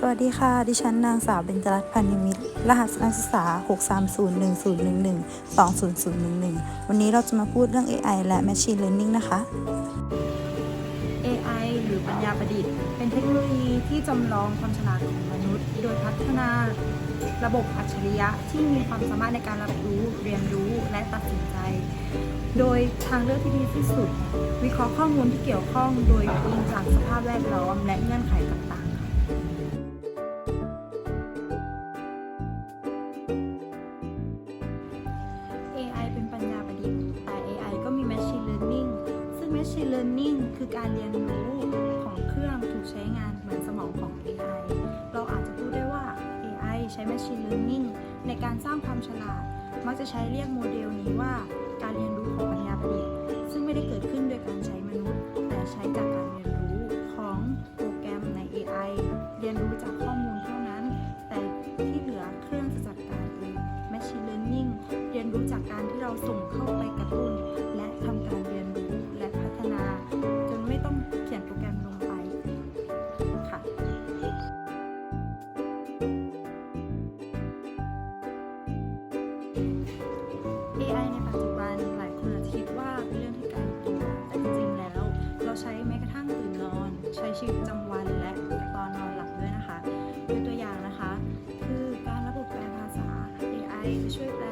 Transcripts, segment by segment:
สวัสดีค่ะ ดิฉันนางสาวเบญจรัตน์พันนิมิตรรหัสนักศึกษา 63010112011 วันนี้เราจะมาพูดเรื่อง AI และ Machine Learning นะคะ AI หรือปัญญาประดิษฐ์ เป็นเทคโนโลยีที่จำลองความฉลาดของมนุษย์ โดยพัฒนาระบบอัจฉริยะที่มีความสามารถในการรับรู้ เรียนรู้และตัดสินใจ โดยทางเลือกที่ดีที่สุด วิเคราะห์ข้อมูลที่เกี่ยวข้อง โดยอิงจากสภาพแวดล้อมและเงื่อนไขต่าง Machine Learning คือการเรียนรู้ของเครื่องถูกใช้งานเหมือนสมองของ AI เราอาจจะพูดได้ว่า AI ใช้ Machine Learning ในการสร้างความฉลาด มักจะใช้เรียกโมเดลนี้ว่าการเรียนรู้ของปัญญาประดิษฐ์ ช้ชีวิตประจำวันและตอนนอนหลับด้วยนะคะยกตัวอย่างนะคะ คือการระบบแปลภาษา AI จะช่วยแปล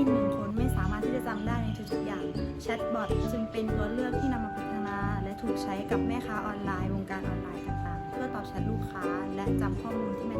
แอดมินหนึ่งคนไม่สามารถที่จะจำได้ในทุกๆอย่างแชทบอทจึงเป็นตัวเลือกที่นำมาพัฒนา และถูกใช้กับแม่ค้าออนไลน์วงการออนไลน์ต่างๆ เพื่อตอบแชทลูกค้าและจำข้อมูลที่แม่น